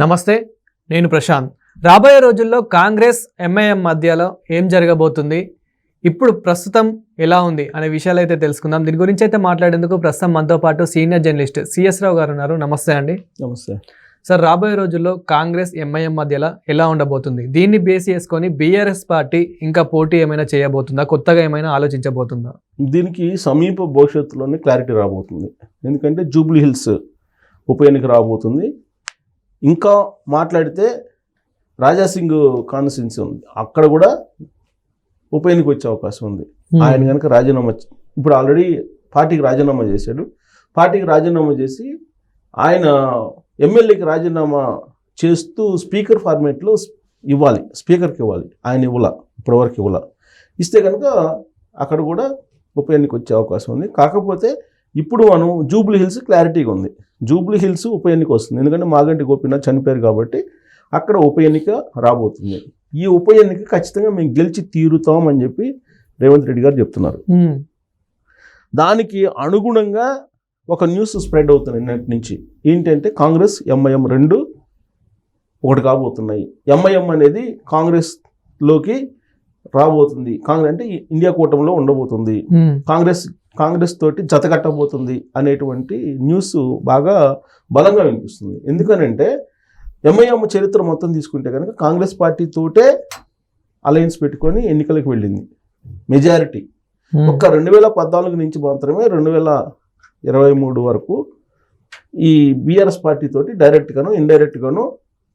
నమస్తే నేను ప్రశాంత్. రాబోయే రోజుల్లో కాంగ్రెస్ ఎంఐఎం మధ్యలో ఏం జరగబోతుంది? ఇప్పుడు ప్రస్తుతం ఎలా ఉంది అనే విషయాలు అయితే తెలుసుకుందాం. దీని గురించి అయితే మాట్లాడేందుకు ప్రస్తుతం మనతో పాటు సీనియర్ జర్నలిస్ట్ సిఎస్ రావు గారు ఉన్నారు. నమస్తే అండి. నమస్తే. సార్ రాబోయే రోజుల్లో కాంగ్రెస్ ఎంఐఎం మధ్యలో ఎలా ఉండబోతుంది? దీన్ని బేస్ చేసుకొని బీఆర్ఎస్ పార్టీ ఇంకా పోటీ ఏమైనా చేయబోతుందా? కొత్తగా ఏమైనా ఆలోచించబోతుందా? దీనికి సమీప భవిష్యత్తులోనే క్లారిటీ రాబోతుంది. ఎందుకంటే జూబ్లీ హిల్స్ ఉప ఎన్నిక రాబోతుంది. ఇంకా మాట్లాడితే రాజాసింగ్ కాన్స్టిట్యున్సీ ఉంది. అక్కడ కూడా ఉప ఎన్నిక వచ్చే అవకాశం ఉంది. ఆయన కనుక రాజీనామా ఇప్పుడు ఆల్రెడీ పార్టీకి రాజీనామా చేశాడు. పార్టీకి రాజీనామా చేసి ఆయన ఎమ్మెల్యేకి రాజీనామా చేస్తూ స్పీకర్ ఫార్మేట్లో ఇవ్వాలి. స్పీకర్కి ఇవ్వాలి. ఆయన ఇవ్వాల. ఇప్పటివరకు ఇవ్వాల. ఇస్తే కనుక అక్కడ కూడా ఉప ఎన్నిక వచ్చే అవకాశం ఉంది. కాకపోతే ఇప్పుడు మనం జూబ్లీ హిల్స్ క్లారిటీగా ఉంది. జూబ్లీ హిల్స్ ఉప ఎన్నిక వస్తుంది. ఎందుకంటే మాగంటి గోపీనాథ్ చనిపోయారు కాబట్టి అక్కడ ఉప ఎన్నిక రాబోతుంది. ఈ ఉప ఎన్నిక ఖచ్చితంగా మేము గెలిచి తీరుతాం అని చెప్పి రేవంత్ రెడ్డి గారు చెప్తున్నారు. దానికి అనుగుణంగా ఒక న్యూస్ స్ప్రెడ్ అవుతుంది నిన్నటి నుంచి. ఏంటంటే కాంగ్రెస్ ఎంఐఎం రెండు ఒకటి కాబోతున్నాయి. ఎంఐఎం అనేది కాంగ్రెస్లోకి రాబోతుంది. కాంగ్రెస్ అంటే ఇండియా కూటమిలో ఉండబోతుంది. కాంగ్రెస్ కాంగ్రెస్ తోటి జతకట్టబోతుంది అనేటువంటి న్యూస్ బాగా బలంగా వినిపిస్తుంది. ఎందుకనంటే ఎంఐఎం చరిత్ర మొత్తం తీసుకుంటే కనుక కాంగ్రెస్ పార్టీతోటే అలయన్స్ పెట్టుకొని ఎన్నికలకు వెళ్ళింది. మెజారిటీ. ఒక్క రెండు వేల పద్నాలుగు నుంచి మాత్రమే రెండు వేల ఇరవై మూడు వరకు ఈ బీఆర్ఎస్ పార్టీ తోటి డైరెక్ట్గాను ఇండైరెక్ట్గాను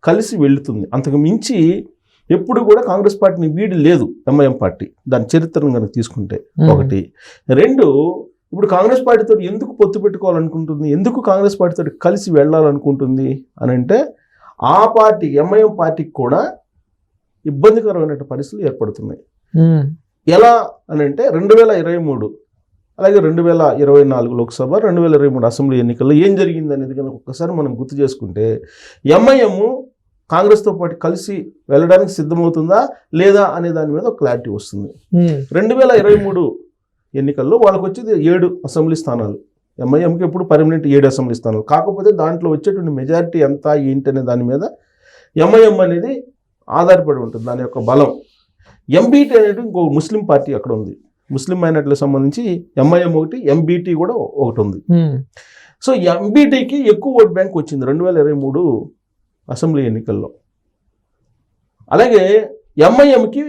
కలిసి వెళుతుంది. అంతకు మించి ఎప్పుడు కూడా కాంగ్రెస్ పార్టీని వీడి లేదు ఎంఐఎం పార్టీ. దాని చరిత్రను కనుక తీసుకుంటే. ఒకటి. రెండు ఇప్పుడు కాంగ్రెస్ పార్టీతో ఎందుకు పొత్తు పెట్టుకోవాలనుకుంటుంది? ఎందుకు కాంగ్రెస్ పార్టీతో కలిసి వెళ్ళాలనుకుంటుంది? అని అంటే ఆ పార్టీ ఎంఐఎం పార్టీకి కూడా ఇబ్బందికరమైన పరిస్థితులు ఏర్పడుతున్నాయి. ఎలా అని అంటే రెండు వేల ఇరవై మూడు అలాగే రెండు వేల ఇరవై నాలుగు లోక్సభ రెండు వేల ఇరవై మూడు అసెంబ్లీ ఎన్నికల్లో ఏం జరిగింది అనేది కనుక ఒక్కసారి మనం గుర్తు చేసుకుంటే ఎంఐఎం కాంగ్రెస్తో పాటు కలిసి వెళ్ళడానికి సిద్ధమవుతుందా లేదా అనే దాని మీద ఒక క్లారిటీ వస్తుంది. రెండు వేల ఇరవై మూడు ఎన్నికల్లో వాళ్ళకి వచ్చేది ఏడు అసెంబ్లీ స్థానాలు. ఎంఐఎంకి ఎప్పుడు పర్మనెంట్ ఏడు అసెంబ్లీ స్థానాలు. కాకపోతే దాంట్లో వచ్చేటువంటి మెజారిటీ ఎంత ఏంటి అనే దాని మీద ఎంఐఎం అనేది ఆధారపడి ఉంటుంది. దాని యొక్క బలం. ఎంబీటీ అనేది ఇంకో ముస్లిం పార్టీ అక్కడ ఉంది. ముస్లిం మైనార్టీలకు సంబంధించి ఎంఐఎం ఒకటి ఎంబీటీ కూడా ఒకటి ఉంది. సో ఎంబీటీకి ఎక్కువ ఓట్ బ్యాంక్ వచ్చింది. రెండు వేల ఇరవై మూడు అసెంబ్లీ ఎన్నికల్లో. అలాగే ఎంఐఎంకి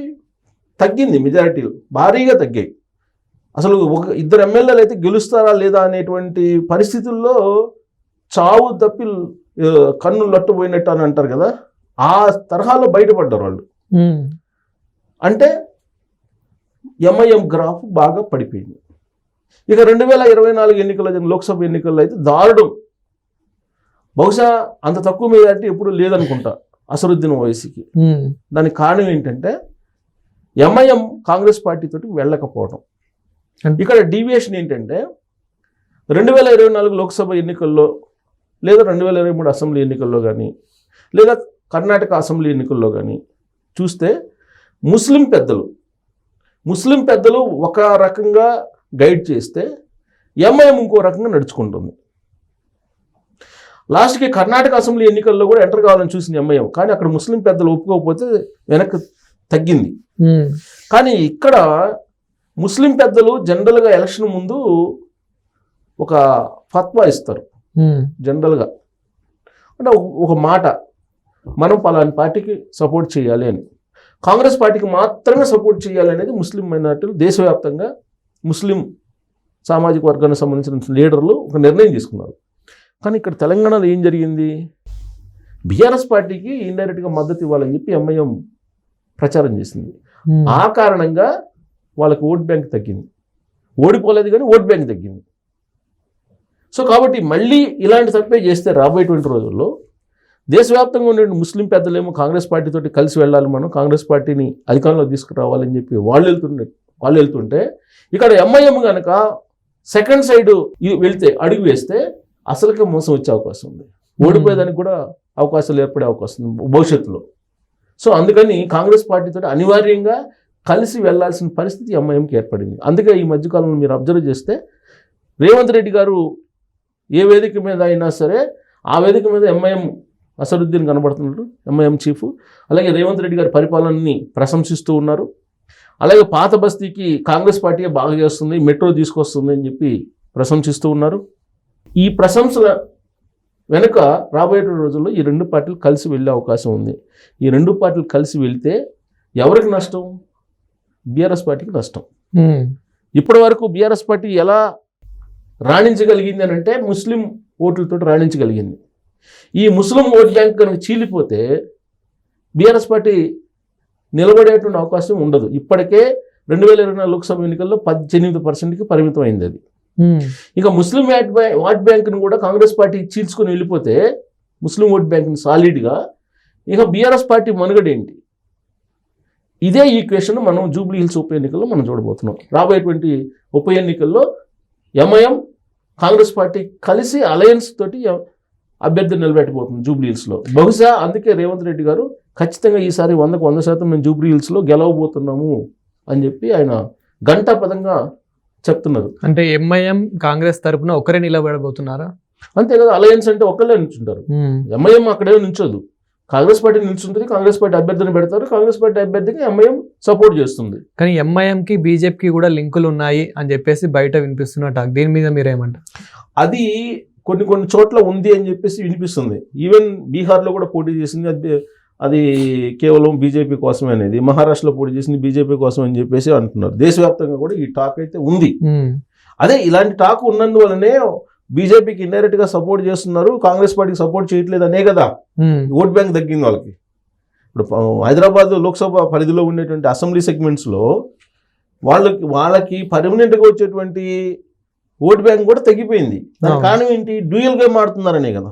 తగ్గింది మెజారిటీలు భారీగా తగ్గాయి. అసలు ఒక ఇద్దరు ఎమ్మెల్యేలు అయితే గెలుస్తారా లేదా అనేటువంటి పరిస్థితుల్లో చావు తప్పి కన్ను లట్టుపోయినట్టు అని అంటారు కదా ఆ తరహాలో బయటపడ్డారు వాళ్ళు. అంటే ఎంఐఎం గ్రాఫ్ బాగా పడిపోయింది. ఇక రెండు వేల ఇరవై నాలుగు ఎన్నికల్లో లోక్సభ ఎన్నికల్లో అయితే దారుణం. బహుశా అంత తక్కువ మీద అంటే ఎప్పుడు లేదనుకుంటా అసరుద్దీన్ ఓవైసీకి. దానికి కారణం ఏంటంటే ఎంఐఎం కాంగ్రెస్ పార్టీ తోటి వెళ్ళకపోవడం ఇక్కడ డీవియేషన్ ఏంటంటే రెండు వేల ఇరవై నాలుగు లోక్సభ ఎన్నికల్లో లేదా రెండు వేల ఇరవై మూడు అసెంబ్లీ ఎన్నికల్లో కానీ లేదా కర్ణాటక అసెంబ్లీ ఎన్నికల్లో కానీ చూస్తే ముస్లిం పెద్దలు ముస్లిం పెద్దలు ఒక రకంగా గైడ్ చేస్తే ఎంఐఎం ఇంకో రకంగా నడుచుకుంటుంది. లాస్ట్కి కర్ణాటక అసెంబ్లీ ఎన్నికల్లో కూడా ఎంటర్ కావాలని చూసింది ఎంఐఎం కానీ అక్కడ ముస్లిం పెద్దలు ఒప్పుకోకపోతే వెనక్కి తగ్గింది. కానీ ఇక్కడ ముస్లిం పెద్దలు జనరల్గా ఎలక్షన్ ముందు ఒక ఫత్వా ఇస్తారు. జనరల్గా. అంటే ఒక- ఒక మాట మనం పలాని పార్టీకి సపోర్ట్ చేయాలి అని. కాంగ్రెస్ పార్టీకి మాత్రమే సపోర్ట్ చేయాలి అనేది ముస్లిం మైనార్టీలు దేశవ్యాప్తంగా ముస్లిం సామాజిక వర్గానికి సంబంధించిన లీడర్లు ఒక నిర్ణయం తీసుకున్నారు. కానీ ఇక్కడ తెలంగాణలో ఏం జరిగింది? బీఆర్ఎస్ పార్టీకి ఇండైరెక్ట్గా మద్దతు ఇవ్వాలని చెప్పి ఎంఐఎం ప్రచారం చేసింది. మ్మ్. ఆ కారణంగా వాళ్ళకి ఓట్ బ్యాంక్ తగ్గింది. ఓడిపోలేదు కానీ ఓట్ బ్యాంక్ తగ్గింది. సో కాబట్టి మళ్ళీ ఇలాంటి తప్పే చేస్తే రాబోయేటువంటి రోజుల్లో దేశవ్యాప్తంగా ఉండే ముస్లిం పెద్దలేమో కాంగ్రెస్ పార్టీతోటి కలిసి వెళ్ళాలి మనం కాంగ్రెస్ పార్టీని అధికారంలో తీసుకురావాలని చెప్పి వాళ్ళు వెళ్తుండే వాళ్ళు వెళ్తుంటే ఇక్కడ ఎంఐఎం కనుక సెకండ్ సైడ్ వెళ్తే అడుగు వేస్తే అసలుకే మోసం వచ్చే అవకాశం ఉంది. ఓడిపోయేదానికి కూడా అవకాశాలు ఏర్పడే అవకాశం ఉంది భవిష్యత్తులో. సో అందుకని కాంగ్రెస్ పార్టీతో అనివార్యంగా కలిసి వెళ్ళాల్సిన పరిస్థితి ఎంఐఎంకి ఏర్పడింది. అందుకే ఈ మధ్యకాలంలో మీరు అబ్జర్వ్ చేస్తే రేవంత్ రెడ్డి గారు ఏ వేదిక మీద అయినా సరే ఆ వేదిక మీద ఎంఐఎం అసరుద్దీన్ కనబడుతున్నాడు ఎంఐఎం చీఫ్. అలాగే రేవంత్ రెడ్డి గారి పరిపాలనని ప్రశంసిస్తూ ఉన్నారు. అలాగే పాత బస్తీకి కాంగ్రెస్ పార్టీ బాగా చేస్తుంది మెట్రో తీసుకొస్తుంది అని చెప్పి ప్రశంసిస్తూ ఉన్నారు. ఈ ప్రశంసల వెనుక రాబోయే రోజుల్లో ఈ రెండు పార్టీలు కలిసి వెళ్ళే అవకాశం ఉంది. ఈ రెండు పార్టీలు కలిసి వెళ్తే ఎవరికి నష్టం? బీఆర్ఎస్ పార్టీకి నష్టం. ఇప్పటి వరకు బీఆర్ఎస్ పార్టీ ఎలా రాణించగలిగింది అని అంటే ముస్లిం ఓట్లతో రాణించగలిగింది. ఈ ముస్లిం ఓట్ బ్యాంక్ కనుక చీలిపోతే బీఆర్ఎస్ పార్టీ నిలబడేటువంటి అవకాశం ఉండదు. ఇప్పటికే రెండు వేల ఇరవై నాలుగు లోక్సభ ఎన్నికల్లో పద్దెనిమిది పర్సెంట్కి పరిమితం అయింది అది. ఇక ముస్లిం వ్యాట్ బ్యాంక్ ఓట్ బ్యాంక్ని కూడా కాంగ్రెస్ పార్టీ చీల్చుకొని వెళ్ళిపోతే ముస్లిం ఓట్ బ్యాంక్ని సాలిడ్గా ఇక బీఆర్ఎస్ పార్టీ మనుగడ ఏంటి ఇదే ఈక్వేషన్ మనం జూబ్లీ హిల్స్ ఉప ఎన్నికల్లో మనం చూడబోతున్నాం. రాబోయేటువంటి ఉప ఎన్నికల్లో ఎంఐఎం కాంగ్రెస్ పార్టీ కలిసి అలయన్స్ తోటి అభ్యర్థి నిలబెట్టబోతుంది జూబ్లీ హిల్స్లో. బహుశా అందుకే రేవంత్ రెడ్డి గారు ఖచ్చితంగా ఈసారి వందకు వంద శాతం మేము జూబ్లీ హిల్స్లో గెలవబోతున్నాము అని చెప్పి ఆయన గంటా పదంగా చెప్తున్నారు. అంటే ఎంఐఎం కాంగ్రెస్ తరపున ఒకరే నిలబడబోతున్నారా? అంతే కదా అలయన్స్ అంటే ఒక్కళ్ళే నిల్చుంటారు. ఎంఐఎం అక్కడే నిల్చోదు. కాంగ్రెస్ పార్టీ నిల్చుంటుంది కాంగ్రెస్ పార్టీ అభ్యర్థిని పెడతారు కాంగ్రెస్ పార్టీ అభ్యర్థికి ఎంఐఎం సపోర్ట్ చేస్తుంది. కానీ ఎంఐఎం కి బీజేపీకి కూడా లింకులు ఉన్నాయి అని చెప్పేసి బయట వినిపిస్తున్న టాక్. దీని మీద మీరేమంటారు? అది కొన్ని కొన్ని చోట్ల ఉంది అని చెప్పేసి వినిపిస్తుంది. ఈవెన్ బీహార్లో కూడా పోటీ చేసింది. అది కేవలం బీజేపీ కోసమే అనేది. మహారాష్ట్రలో పోటీ చేసింది బీజేపీ కోసం అని చెప్పేసి అంటున్నారు. దేశవ్యాప్తంగా కూడా ఈ టాక్ అయితే ఉంది. అదే ఇలాంటి టాక్ ఉన్నందువల్లనే బీజేపీకి ఇండైరెక్ట్గా సపోర్ట్ చేస్తున్నారు. కాంగ్రెస్ పార్టీకి సపోర్ట్ చేయట్లేదు అనే కదా. ఓట్ బ్యాంక్ తగ్గింది వాళ్ళకి. ఇప్పుడు హైదరాబాద్ లోక్సభ పరిధిలో ఉండేటువంటి అసెంబ్లీ సెగ్మెంట్స్లో వాళ్ళకి వాళ్ళకి పర్మనెంట్గా వచ్చేటువంటి ఓట్ బ్యాంక్ కూడా తగ్గిపోయింది దానికి అవును. కారణం ఏంటి? డ్యూయల్ గేమ్ ఆడుతున్నారనే కదా.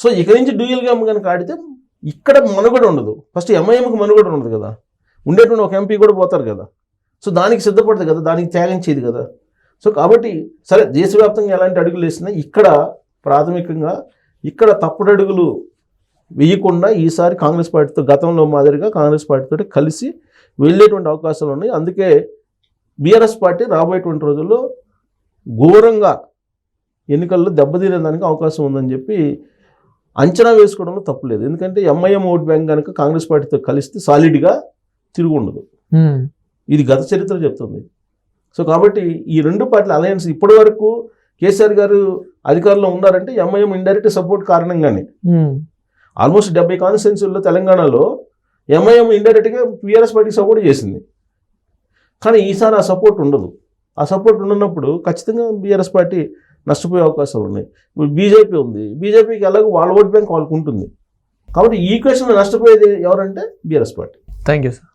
సో ఇక నుంచి డ్యూయల్ గేమ్ కనుక ఆడితే ఇక్కడ మనుగడ ఉండదు. ఫస్ట్ ఎంఐఎంకి మనుగడ ఉండదు కదా. ఉండేటువంటి ఒక ఎంపీ కూడా పోతారు కదా. సో దానికి సిద్ధపడదు కదా. దానికి త్యాగం చేయదు కదా. సో కాబట్టి సరే దేశవ్యాప్తంగా ఎలాంటి అడుగులు వేసినా ఇక్కడ ప్రాథమికంగా ఇక్కడ తప్పుడు అడుగులు వేయకుండా ఈసారి కాంగ్రెస్ పార్టీతో గతంలో మాదిరిగా కాంగ్రెస్ పార్టీతో కలిసి వెళ్ళేటువంటి అవకాశాలు ఉన్నాయి. అందుకే బీఆర్ఎస్ పార్టీ రాబోయేటువంటి రోజుల్లో ఘోరంగా ఎన్నికల్లో దెబ్బతీరేదానికి అవకాశం ఉందని చెప్పి అంచనా వేసుకోవడంలో తప్పులేదు ఎందుకంటే ఎంఐఎం ఓట్ బ్యాంక్ కనుక కాంగ్రెస్ పార్టీతో కలిస్తే సాలిడ్గా తిరిగి ఉండదు. ఇది గత చరిత్ర చెప్తుంది. సో కాబట్టి ఈ రెండు పార్టీల అలయన్స్ ఇప్పటి వరకు కేసీఆర్ గారు అధికారంలో ఉన్నారంటే ఎంఐఎం ఇండైరెక్ట్ సపోర్ట్ కారణంగానే. ఆల్మోస్ట్ డెబ్బై కాన్స్టిట్యున్సీల్లో తెలంగాణలో ఎంఐఎం ఇండైరెక్ట్గా బీఆర్ఎస్ పార్టీకి సపోర్ట్ చేసింది. కానీ ఈసారి ఆ సపోర్ట్ ఉండదు. ఆ సపోర్ట్ ఉండనప్పుడు ఖచ్చితంగా బీఆర్ఎస్ పార్టీ నష్టపోయే అవకాశాలు ఉన్నాయి. ఇప్పుడు బీజేపీ ఉంది. బీజేపీకి ఎలాగో వాళ్ళ ఓట్ బ్యాంక్ వాళ్ళకు ఉంటుంది కాబట్టి ఈ క్వశ్చన్ నష్టపోయేది ఎవరంటే BRS party. Thank you sir.